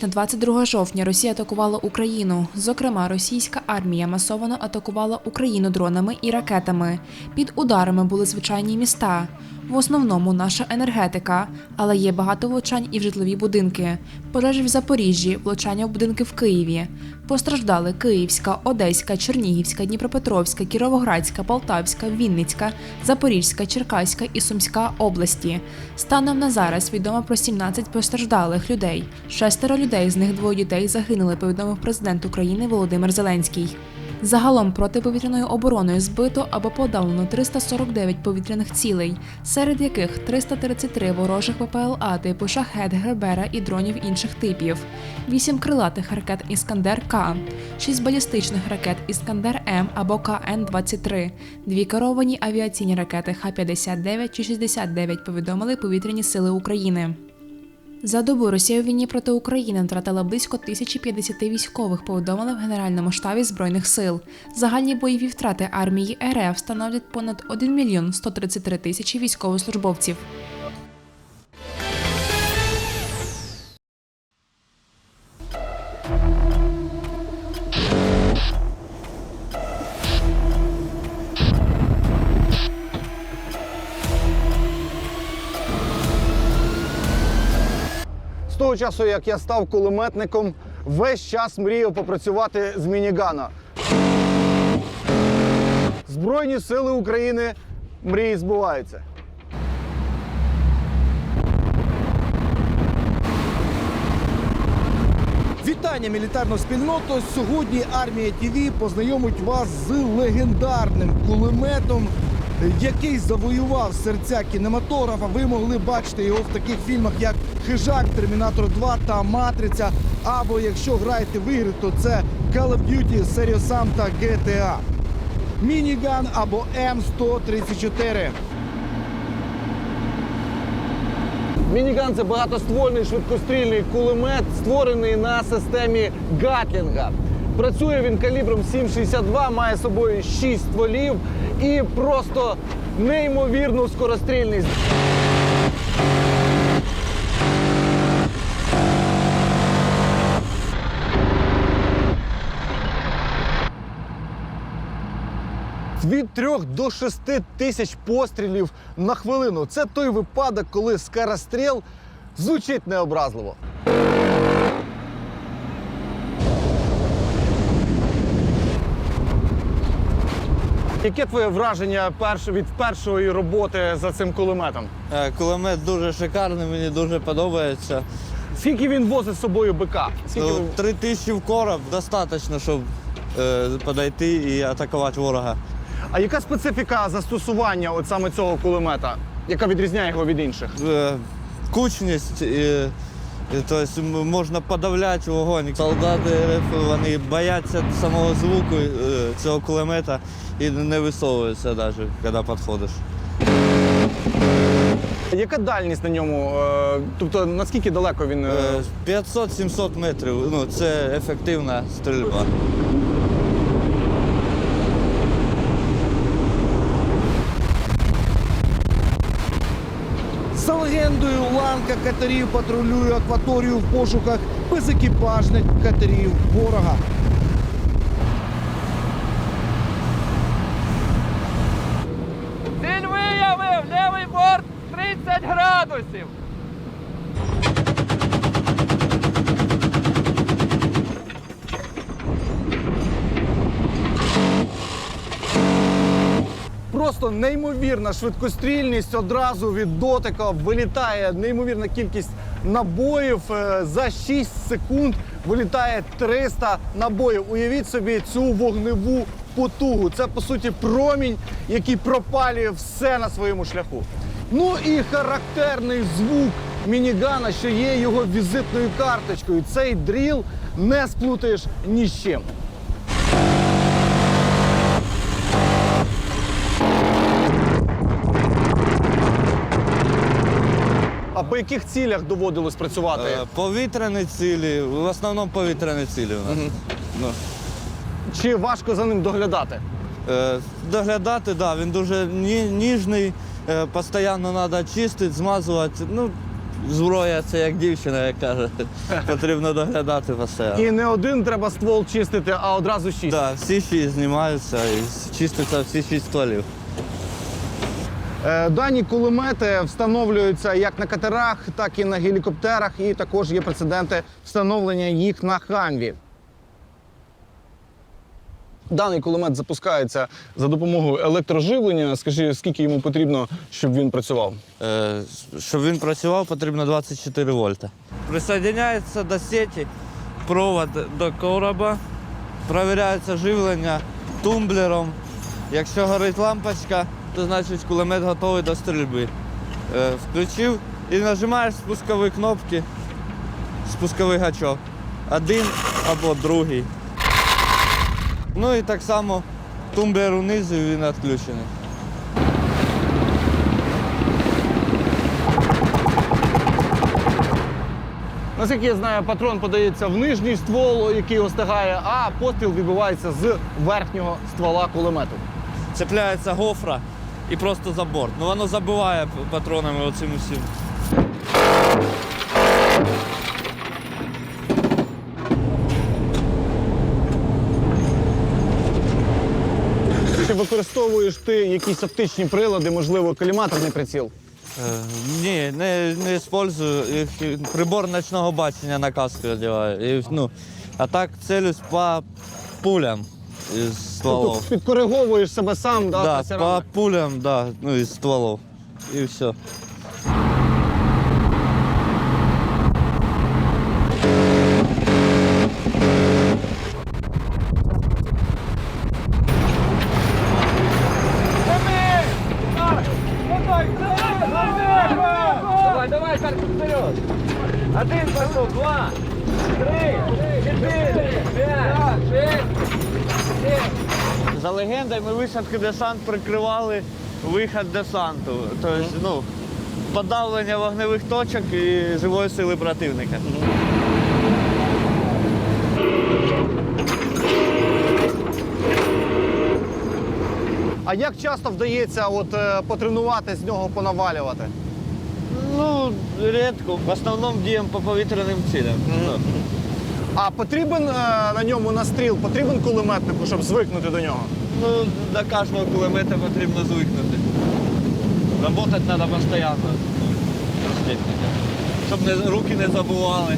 ніч на 22 жовтня Росія атакувала Україну. Зокрема, російська армія масово атакувала Україну дронами і ракетами. Під ударами були звичайні міста. В основному наша енергетика, але є багато влучань і в житлові будинки. Пожежі в Запоріжжі, влучання в будинки в Києві. Постраждали Київська, Одеська, Чернігівська, Дніпропетровська, Кіровоградська, Полтавська, Вінницька, Запорізька, Черкаська і Сумська області. Станом на зараз відомо про 17 постраждалих людей. Шестеро людей, з них двоє дітей, загинули, повідомив президент України Володимир Зеленський. Загалом протиповітряною обороною збито або подавлено 349 повітряних цілей, серед яких 333 ворожих ППЛА типу шахет, гербера і дронів інших типів, 8 крилатих ракет Іскандер К, 6 балістичних ракет Іскандер М або КН-23, дві керовані авіаційні ракети Х-59 чи 69 повідомили повітряні сили України. За добу Росія у війні проти України втратила близько 1050 військових, повідомили в Генеральному штабі Збройних сил. Загальні бойові втрати армії РФ становлять понад 1 мільйон 133 тисячі військовослужбовців. Того часу, як я став кулеметником, весь час мріяв попрацювати з мінігана. Збройні сили України мрії збуваються. Вітання мілітарну спільноту. Сьогодні армія ТВ познайомить вас з легендарним кулеметом, який завоював серця кінематографа. Ви могли бачити його в таких фільмах, як Хижак, Термінатор 2 та Матриця. Або якщо граєте в ігри, то це Call of Duty, Serious та GTA. Мініган або М134. Мініган це багатоствольний швидкострільний кулемет, створений на системі Гатлінга. Працює він калібром 7,62, має собою 6 стволів і просто неймовірну скорострільність. Від 3 до 6 тисяч пострілів на хвилину. Це той випадок, коли скоростріл звучить необразливо. Яке твоє враження від першої роботи за цим кулеметом? Е, Кулемет дуже шикарний, мені дуже подобається. Скільки він возить з собою БК? Скільки Ну, Три тисячі в короб достатньо, щоб е, подойти і атакувати ворога. А яка специфіка застосування от саме цього кулемета, яка відрізняє його від інших? Е, Кучність, і, тобто можна подавляти вогонь. Солдати РФ вони бояться самого звуку е, цього кулемета і не висовуються навіть, коли підходиш. Яка дальність на ньому? Е, Тобто наскільки далеко він? е, Е, 500-700 метрів ну, це ефективна стрільба. За легендою, ланка катерів патрулює акваторію в пошуках безекіпажних катерів ворога. Ціль виявив! Лівий борт 30 градусів! Просто неймовірна швидкострільність одразу від дотика вилітає неймовірна кількість набоїв. Е, За 6 секунд вилітає 300 набоїв. Уявіть собі цю вогневу потугу. Це по суті промінь, який пропалює все на своєму шляху. Ну і характерний звук мінігана, що є його візитною карточкою. Цей дріл не сплутаєш ні з чим. По яких цілях доводилось працювати? Е, Повітряні цілі, в основному повітряні цілі у нас. Ну. Чи важко за ним доглядати? Е, Доглядати, да, він дуже ні- ніжний, е, постійно треба чистити, змазувати. Ну, зброя це як дівчина, як каже. Потрібно доглядати постійно. І не один треба ствол чистити, а одразу шість. Так, всі шість знімаються і чиститься всі шість стволів. Е, Дані кулемети встановлюються як на катерах, так і на гелікоптерах, і також є прецеденти встановлення їх на хамві. Даний кулемет запускається за допомогою електроживлення. Скажи, скільки йому потрібно, щоб він працював? Е, Щоб він працював, потрібно 24 вольта. Присоединяється до сеті провод до короба, перевіряється живлення тумблером. Якщо горить лампочка, то значить кулемет готовий до стрільби. Е, Включив і нажимаєш спускові кнопки, спусковий гачок. Один або другий. Ну і так само тумблер унизу і він відключений. Наскільки я знаю, патрон подається в нижній ствол, який остигає, а постріл відбувається з верхнього ствола кулемету. цепляється гофра і просто за борт. Ну воно забиває патронами оцим усім. Чи використовуєш ти якісь оптичні прилади, можливо, коліматорний приціл? Е, ні, не, не использую. Їх- Прибор ночного бачення на каску одягаю. І, ну, а так целюсь по пулям із стволов. Підкориговуєш себе сам, да, Да, по пулям, да, ну, із стволов. І все. Висадки десант прикривали вихід десанту. Тобто, ну, подавлення вогневих точок і живої сили противника. А як часто вдається от, е, потренувати з нього понавалювати? Ну, рідко. В основному діємо по повітряним цілям. Ну, А потрібен е, на ньому настріл, потрібен кулеметнику, щоб звикнути до нього? Ну, до кожного кулемета потрібно звикнути. Работати треба постійно. Щоб не, руки не забували.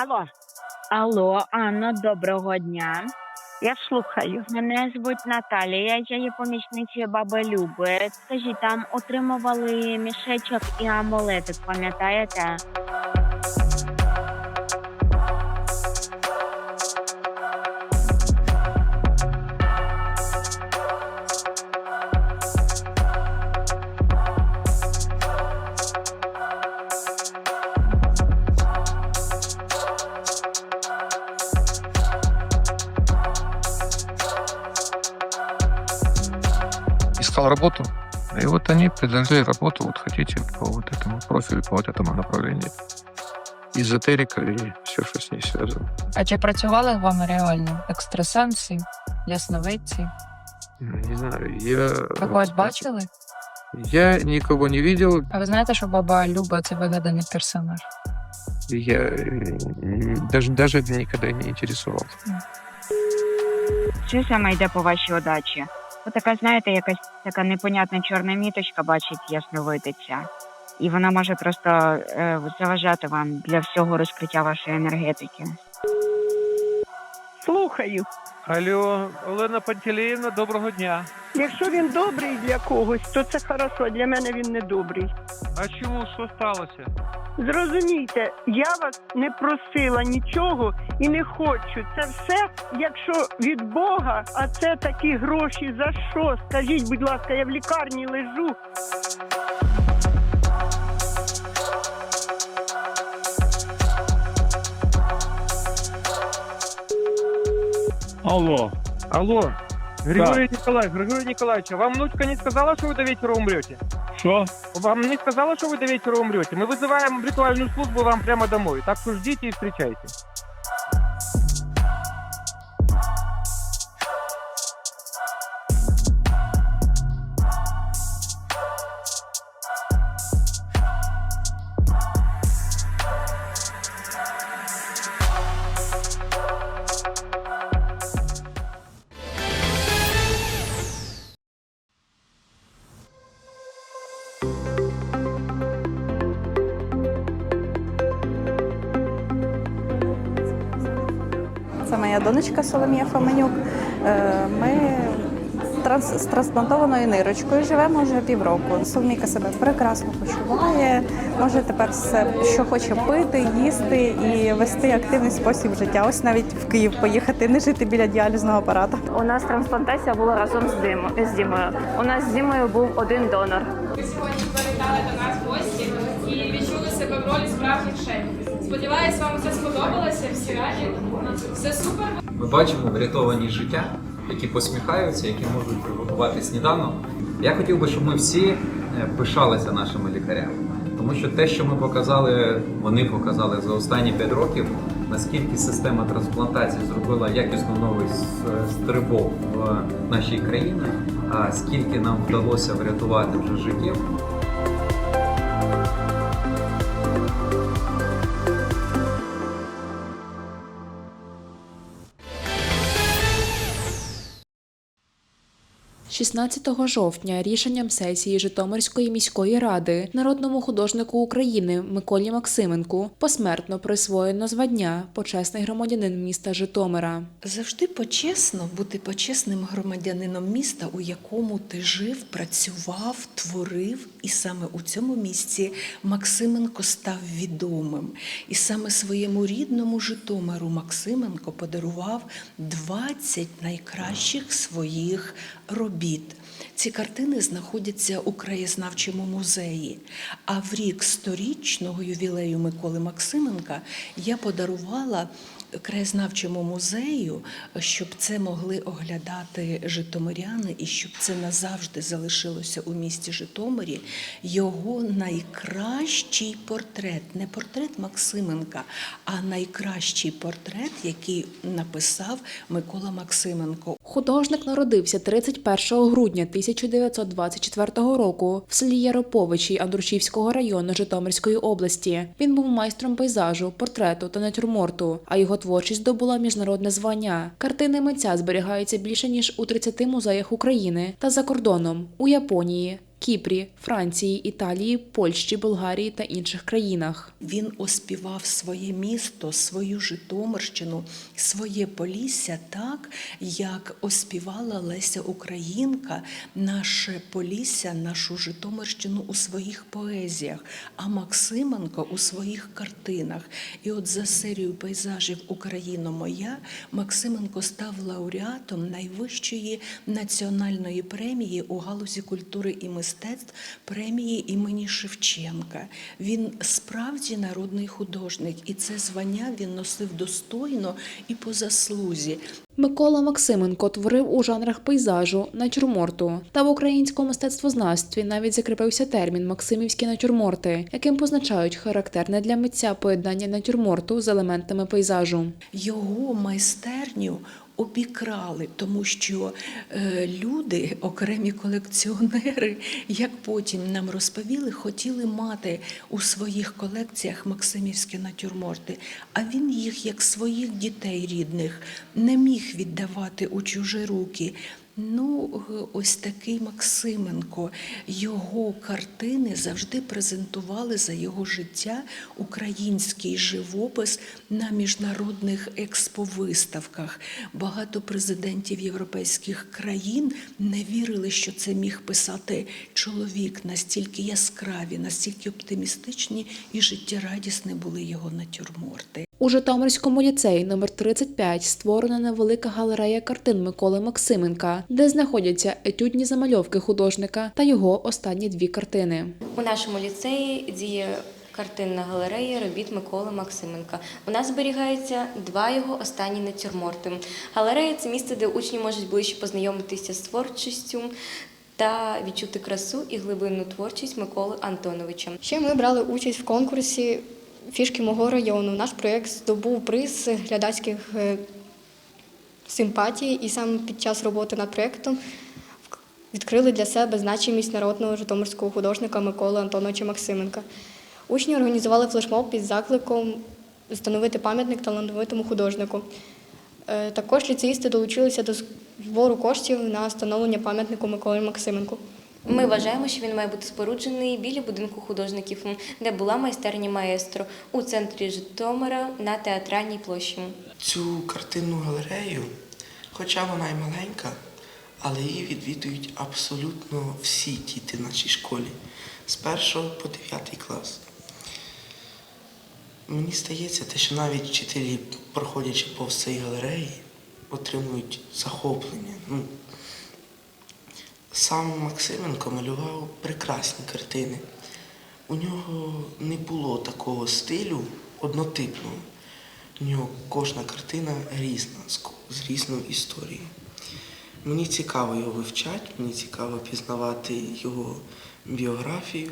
Алло. Алло, Анна, доброго дня. Я слухаю. Мене звуть Наталія, я є помічницею баби Люби. Скажіть, там отримували мішечок і амулетик, пам'ятаєте? искал работу. И вот они предложили работу, вот хотите, по вот этому профилю, по вот этому направлению. Эзотерика и все, что с ней связано. А чи працювали з вами реально екстрасенси, ясновидці? Ну, Не знаю, я... Ви когось бачили? Я никого не видел. А ви знаєте, що баба Люба це вигаданий персонаж? Я э, даже, даже никогда не интересовался. Що саме йде по вашій удачі? Така, знаєте, якась така непонятна чорна міточка бачить ясновидиця. І вона може просто е, заважати вам для всього розкриття вашої енергетики. Слухаю. Алло, Олена Пантелеївна, доброго дня. Якщо він добрий для когось, то це хорошо. Для мене він не добрий. А чому що сталося? Зрозумійте, я вас не просила нічого і не хочу. Це все, якщо від Бога, а це такі гроші. За що? Скажіть, будь ласка, я в лікарні лежу. Алло. Алло. Григорий Николаевич, Григорий Николаевич, а вам внучка не сказала, что вы до вечера умрете? Що? Вам не сказала, что вы до вечера умрете? Мы вызываем ритуальную службу вам прямо домой. Так что ждите и встречайте. Моя донечка Соломія Фоменюк. Е, Ми транс- з трансплантованою нирочкою живемо вже півроку. Соломійка себе прекрасно почуває, може тепер все, що хоче пити, їсти і вести активний спосіб життя. Ось навіть в Київ поїхати, не жити біля діалізного апарату. У нас трансплантація була разом з Димо з Дімою. У нас з Дімою був один донор. Сьогодні завітали до нас гості і відчули себе в ролі справжніх шефів. Сподіваюсь, вам все сподобалося, Все супер. Ми бачимо врятовані життя, які посміхаються, які можуть приготувати сніданок. Я хотів би, щоб ми всі е, пишалися нашими лікарями, тому що те, що ми показали, вони показали за останні 5 років, наскільки система трансплантації зробила якісно новий стрибок в нашій країні, а скільки нам вдалося врятувати вже життів. – 16 жовтня рішенням сесії Житомирської міської ради народному художнику України Миколі Максименку посмертно присвоєно звання почесний громадянин міста Житомира. Завжди почесно бути почесним громадянином міста, у якому ти жив, працював, творив, і саме у цьому місці Максименко став відомим. І саме своєму рідному Житомиру Максименко подарував 20 найкращих своїх робіт. Ці картини знаходяться у краєзнавчому музеї. А в рік сторічного ювілею Миколи Максименка я подарувала краєзнавчому музею, щоб це могли оглядати житомиряни і щоб це назавжди залишилося у місті Житомирі. Його найкращий портрет, не портрет Максименка, а найкращий портрет, який написав Микола Максименко. Художник народився 31 грудня 1924 року в селі Яроповичі Андрушівського району Житомирської області. Він був майстром пейзажу, портрету та натюрморту, а його творчість здобула міжнародне звання. Картини митця зберігаються більше ніж у 30 музеях України та за кордоном у Японії. Кіпрі, Франції, Італії, Польщі, Болгарії та інших країнах. Він оспівав своє місто, свою Житомирщину, своє Полісся так, як оспівала Леся Українка, наше Полісся, нашу Житомирщину у своїх поезіях, а Максименко у своїх картинах. І от за серію пейзажів Україно моя Максименко став лауреатом найвищої національної премії у галузі культури і мистецтв премії імені Шевченка. Він справді народний художник, і це звання він носив достойно і по заслузі. Микола Максименко творив у жанрах пейзажу, натюрморту. Та в українському мистецтвознавстві навіть закріпився термін Максимівські натюрморти, яким позначають характерне для митця поєднання натюрморту з елементами пейзажу. Його майстерню обікрали, тому що е, люди, окремі колекціонери, як потім нам розповіли, хотіли мати у своїх колекціях максимівські натюрморти, а він їх, як своїх дітей рідних, не міг віддавати у чужі руки. Ну, е, ось такий Максименко. Його картини завжди презентували за його життя український живопис на міжнародних експовиставках. Багато президентів європейських країн не вірили, що це міг писати чоловік. Настільки яскраві, настільки оптимістичні і життєрадісні були його натюрморти. У Житомирському ліцеї номер 35 створена невелика галерея картин Миколи Максименка, де знаходяться етюдні замальовки художника та його останні дві картини. У нашому ліцеї діє картинна галерея робіт Миколи Максименка. У нас зберігається два його останні натюрморти. Галерея це місце, де учні можуть ближче познайомитися з творчістю та відчути красу і глибинну творчість Миколи Антоновича. Ще ми брали участь в конкурсі фішки мого району. Наш проєкт здобув приз глядацьких е, симпатій, і саме під час роботи над проєктом відкрили для себе значимість народного житомирського художника Миколи Антоновича Максименка. Учні організували флешмоб під закликом встановити пам'ятник талановитому художнику. Е, Також ліцеїсти долучилися до збору коштів на встановлення пам'ятнику Миколі Максименку. Ми вважаємо, що він має бути споруджений біля будинку художників, де була майстерня маестро у центрі Житомира на театральній площі. Цю картинну галерею, хоча вона й маленька, але її відвідують абсолютно всі діти в нашій школі з першого по дев'ятий клас. Мені здається, те, що навіть вчителі, проходячи повз цієї галереї, отримують захоплення. Ну, сам Максименко малював прекрасні картини. У нього не було такого стилю однотипного. У нього кожна картина різна, з різною історією. Мені цікаво його вивчати, мені цікаво пізнавати його біографію,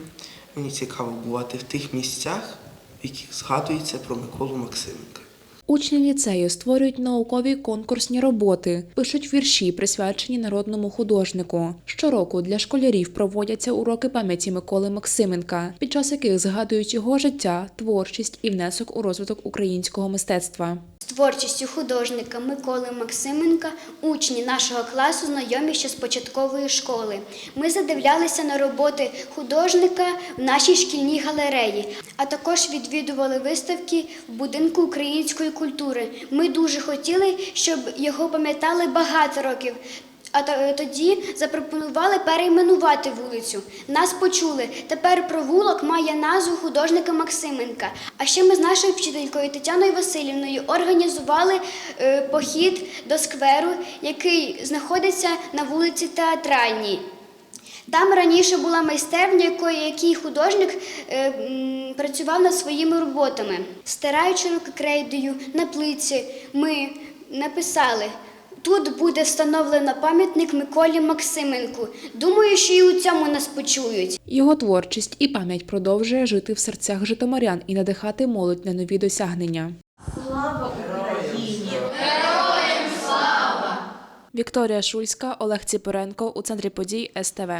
мені цікаво бувати в тих місцях, в яких згадується про Миколу Максименка. Учні ліцею створюють наукові конкурсні роботи, пишуть вірші, присвячені народному художнику. Щороку для школярів проводяться уроки пам'яті Миколи Максименка, під час яких згадують його життя, творчість і внесок у розвиток українського мистецтва. Творчістю художника Миколи Максименка учні нашого класу знайомі ще з початкової школи. Ми задивлялися на роботи художника в нашій шкільній галереї, а також відвідували виставки в будинку української культури. Ми дуже хотіли, щоб його пам'ятали багато років. А тоді запропонували перейменувати вулицю. Нас почули. Тепер провулок має назву художника Максименка. А ще ми з нашою вчителькою Тетяною Васильівною організували е, похід до скверу, який знаходиться на вулиці Театральній. Там раніше була майстерня, якої який художник е, м, працював над своїми роботами. Стираючи руки крейдою на плиці, ми написали. Тут буде встановлено пам'ятник Миколі Максименку. Думаю, що і у цьому нас почують. Його творчість і пам'ять продовжує жити в серцях житомирян і надихати молодь на нові досягнення. Слава Україні! Вікторія Шульська, Олег Ціпоренко у центрі подій СТВ.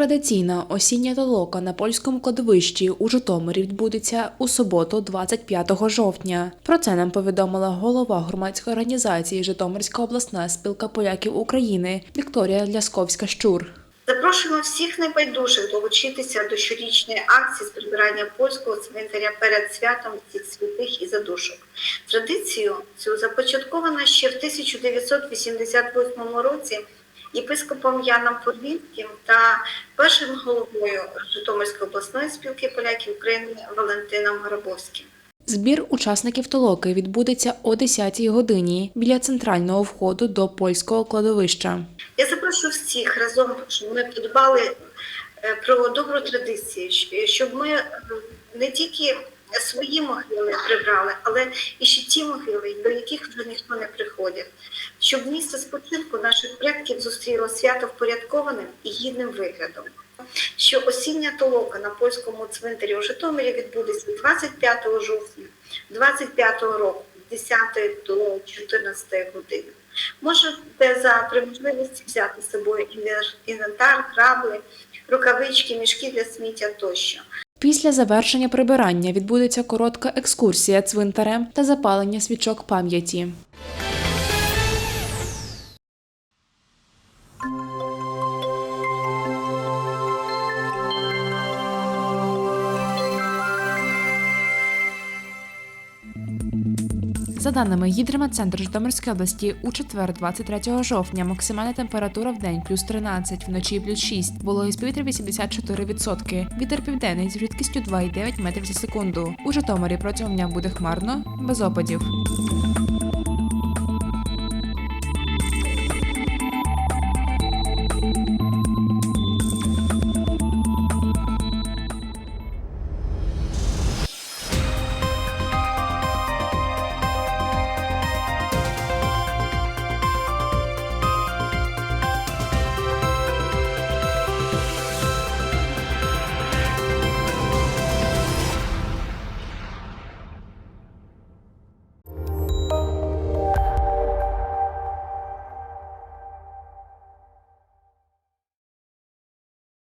Традиційна осіння толока на польському кладовищі у Житомирі відбудеться у суботу, 25 жовтня. Про це нам повідомила голова громадської організації Житомирська обласна спілка поляків України Вікторія Лясковська Щур. Запрошуємо всіх небайдужих долучитися до щорічної акції з прибирання польського цвинтаря перед святом всіх святих і задушок. Традицію цю започатковано ще в 1988 році єпископом Яном Порвінським та першим головою Житомирської обласної спілки поляків України Валентином Грабовським. Збір учасників толоки відбудеться о 10-й годині біля центрального входу до польського кладовища. Я запрошую всіх разом, щоб ми подбали е, про добру традицію, щоб ми не тільки свої могили прибрали, але і ще ті могили, до яких вже ніхто не приходить. Щоб місце спочинку наших предків зустріло свято впорядкованим і гідним виглядом. Що осіння толока на польському цвинтарі у Житомирі відбудеться 25 жовтня 25 року з 10 до 14 години. Можете за при можливості взяти з собою інвентар, грабли, рукавички, мішки для сміття тощо. Після завершення прибирання відбудеться коротка екскурсія цвинтарем та запалення свічок пам'яті. Даними Гідрометцентру Житомирської області, у четвер, 23 жовтня, максимальна температура в день плюс 13, вночі плюс 6, вологість повітря 84%, вітер південний з рідкістю 2,9 метрів за секунду. У Житомирі протягом дня буде хмарно, без опадів.